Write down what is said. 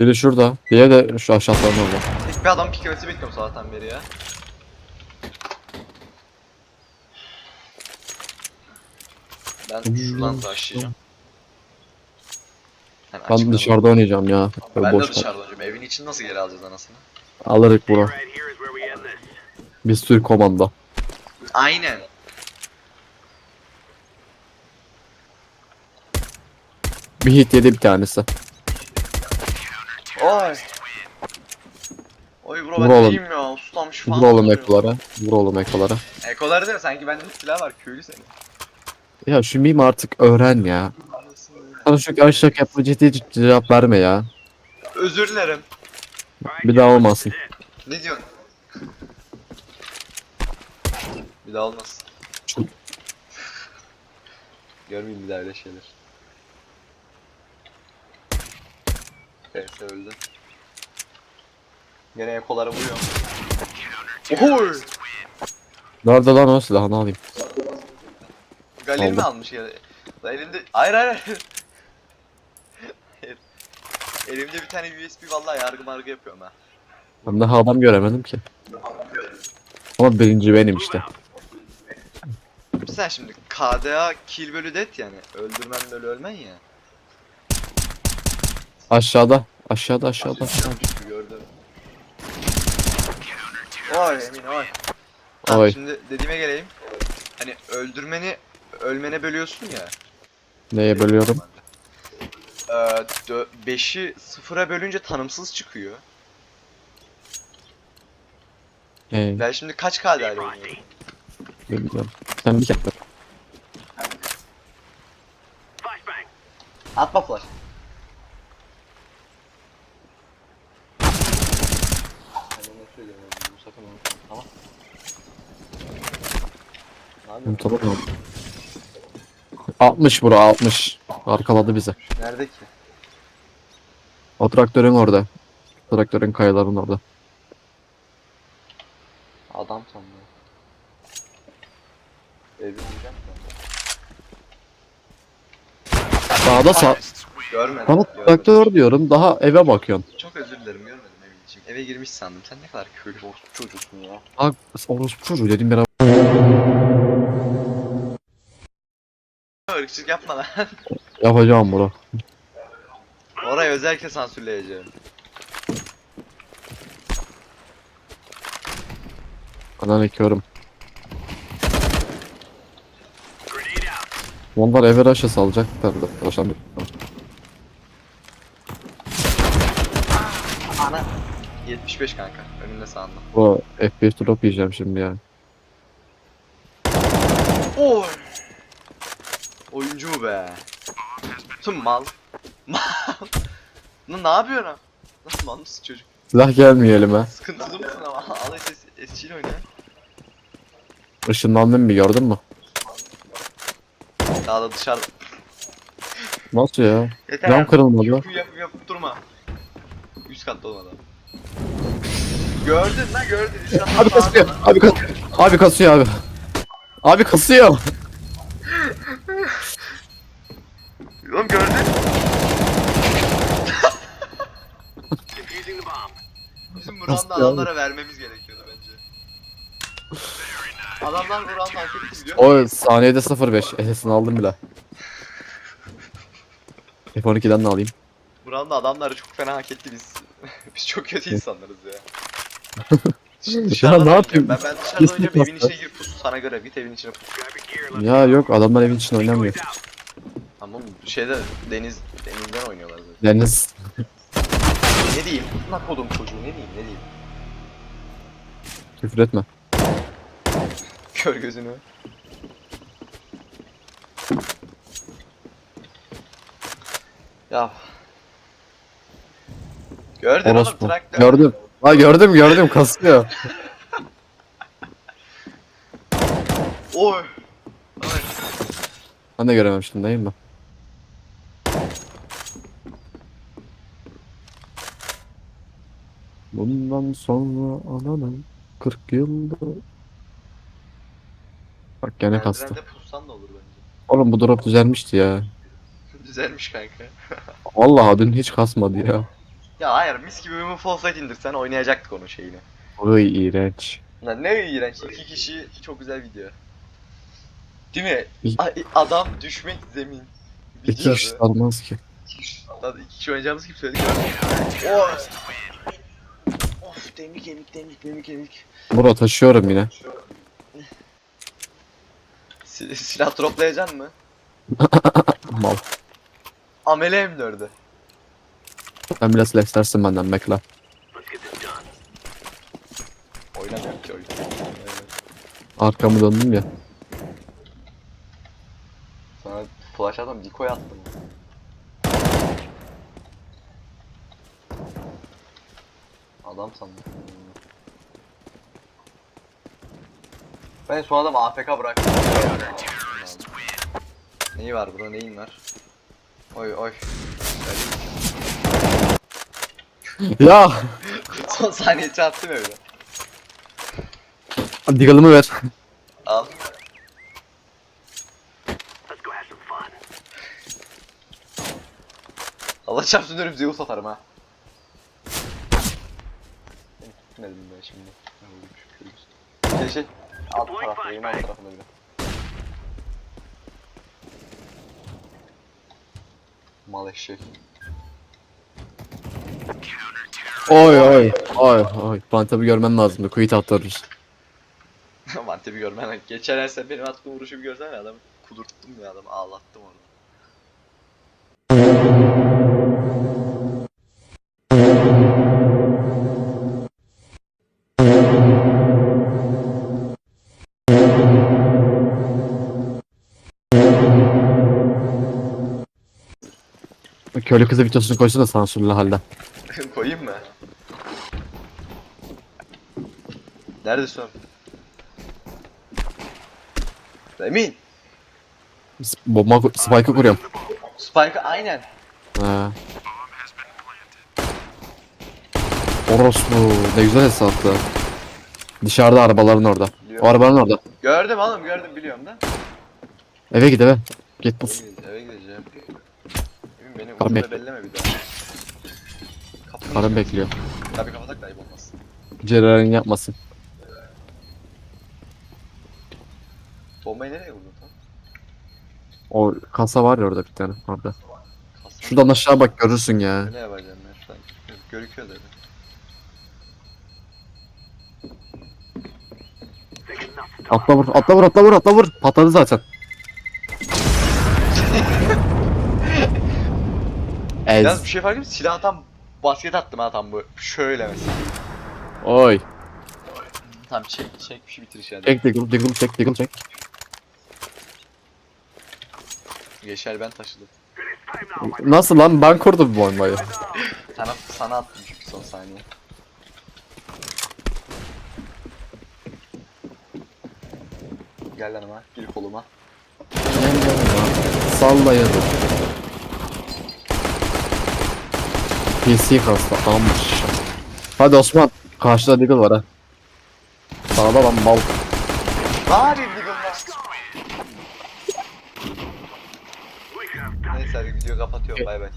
Biri şurada. Diğeri de şu aşağıdan orada. Tek bir adam piklemesi bekliyorum sabahtan beri ya. Ben şuradan taşıyacağım. Yani Ben açıktan- dışarıda oynayacağım ya. Böyle Ben de boş kal. dışarıda oynayacağım. Evin için nasıl geri alacağız anasını? Alırık bura. Bir sürü komanda. Aynen. Bir hit yedi bir tanesi. Oy. Oy bro Vur ben oğlum. iyiyim ya. Ustamış falan. Vur oğlum ekolara. Vur oğlum ekolara. Ekoları değil mi? Sanki bende silah var. Köylü seni. Ya şu meme artık öğren ya. Sana şu aşağı yapma ciddi ciddi cevap verme ya. Özür dilerim. Bir daha olmasın. Ne diyorsun? Bir daha olmaz. Çok- Görmeyeyim bir daha öyle şeyler. PS öldü. Gene ekolara vuruyor. Ohoy! Nerede lan o silahını alayım. Galil mi Aldım. almış ya? Da elinde... Hayır hayır hayır. Hayır. Elimde bir tane USB vallahi yargı margı yapıyorum ha. Ben daha adam göremedim ki. Ama birinci benim işte. Sen şimdi KDA kill bölü det yani. Öldürmen bölü ölmen ya. Aşağıda. Aşağıda aşağıda aşağıda. Gördüm. Oy emin oy. Oy. Şimdi dediğime geleyim. Hani öldürmeni ölmene bölüyorsun ya. Neye bölüyorum? 5'i sıfıra bölünce tanımsız çıkıyor. Ee, Ben şimdi kaç ile oynuyorum? bilmiyorum. Sen bir kere. Atma flash. Ne yapıyorsun? Tamam. 60 bura 60. Arkaladı bizi. Nerede ki? O traktörün orada. Traktörün kayaların orada. Adam sandım. Evi vuracağım Sağda sağ. Görmedim. Bana görmedim. traktör diyorum daha eve bakıyorsun. Çok özür dilerim görmedim evin için. Eve girmiş sandım. Sen ne kadar köylü orospu çocuğusun ya. Bak orospu çocuğu dedim bir Irkçılık yapma lan. yapacağım bura. Orayı özellikle sansürleyeceğim. Anan ekiyorum. Onlar eve raşa salacaklar da. Raşan Ana. 75 kanka. Önünde sağında. Bu FPS drop yiyeceğim şimdi ya. Tüm mal. Mal. Lan ne yapıyorsun ha? Nasıl mal mısın çocuk? Silah gelmiyor elime. Sıkıntılı mısın ama? Al SS, SC ile oyna. Işınlandım bir gördün mü? Daha da dışarı. Nasıl ya? Yeter. Cam kırılmadı lan. Yapıp yapıp yapıp durma. Üst katta olmadan. Gördün lan gördün. Abi kasıyor. Abi kasıyor. Abi kasıyor abi. Abi kasıyor. Oğlum gördün. Bizim bu round'u adamlara vermemiz gerekiyordu bence. Adamlar bu round'u hak etti biliyor musun? O saniyede 0.5. SS'ini aldım bile. F12'den de alayım. Bu round'u adamlar çok fena hak etti biz. biz çok kötü insanlarız ya. Ya ne yapayım? Ben, ben dışarıda oynayacağım evin içine gir pus sana göre git evin içine pus. Ya yok adamlar evin içinde oynamıyor. Tamam şeyde deniz denizden oynuyorlar zaten. Deniz Ne diyeyim? Lan kodum çocuğu ne diyeyim ne diyeyim? küfür etme. Kör gözünü. Ya. Gördün oğlum Orospu. traktör. Gördüm. Ha gördüm gördüm kasıyor. Oy. Ay. Ben de görememiştim değil mi? Bundan sonra ananın 40 yılda... Bak gene kastı. Merdivende pussan da olur bence. Oğlum bu drop düzelmişti ya. Düzelmiş kanka. Vallahi dün hiç kasmadı ya. Ya hayır mis gibi Women Fall indirsen oynayacaktık onun şeyini. Oy iğrenç. Lan ne iğrenç. iki kişi çok güzel video. Değil mi? İ- A- adam düşmek zemin. İki Videosu. kişi almaz ki. Lan iki kişi oynayacağımız gibi söyledik. Of. Of demir kemik demir demir kemik. Bura taşıyorum yine. Si- silah droplayacaksın mı? Mal. Amele M4'ü. Ben biraz istersin benden bekle. Oynamıyorum ki oyun. Arkamı döndüm ya. Sana flash atam decoy attım. Adam sandım. Ben son adam AFK bıraktım. Neyi var burada neyin var? Oy oy. ya! son saniye çarptım öyle. Digalımı ver. Al. Allah çarpsın dönüp Zeus atarım ha. Gitmedim ben şimdi. Ne oldu şükür. Şey şey. Alt tarafta, yine alt tarafında biri. Mal eşek. Oy oy. Oy oy. Pantabı görmen lazımdı. Quit attırırız. Mantebi görmen. Geçen her sefer benim attığım vuruşu bir görsen ya adamı kudurttum ya adamı ağlattım onu. Köylü kızı videosunu koysun da sansürlü halde. Koyayım mı? Neredesin oğlum? Emin. S- Bomba spike'ı kuruyorum. Spike'ı aynen. He. Orospu. Ne güzel hesaplattı. Dışarıda arabaların orada. O Biliyorum. arabanın orada. Gördüm oğlum gördüm biliyorum da. Eve git eve. Git bus. Eve gideceğim. Emin beni Karım ucunda bekle. belleme bir daha. Kapını Karım bekliyor. Tabii kapatak da ayıp olmaz. Cereyan yapmasın. Bombayı nereye vurdun tam? O kasa var ya orada bir tane orada. Kasım. Şuradan aşağı bak görürsün ya. Ne yapacağım ben şu an? Görüküyor dedi. Atla vur, atla vur, atla vur, atla vur. Patladı zaten. Yalnız bir şey fark ettim silah tam basket attım ha tam bu. Şöyle mesela. Oy. Tam çek çek bir şey bitiriş yani. Çek diggle, diggle çek, diggle çek. Geçer ben taşıdım. Nasıl lan? Ben kurdum bu bombayı. Sana, sana attım çünkü son saniye. Gel yanıma, gir koluma. Sallayalım. PC kasta almış. Hadi Osman. Karşıda diggle var ha. Sağda lan mal. Bari Diggle'la. Neyse hadi videoyu kapatıyorum bay bay.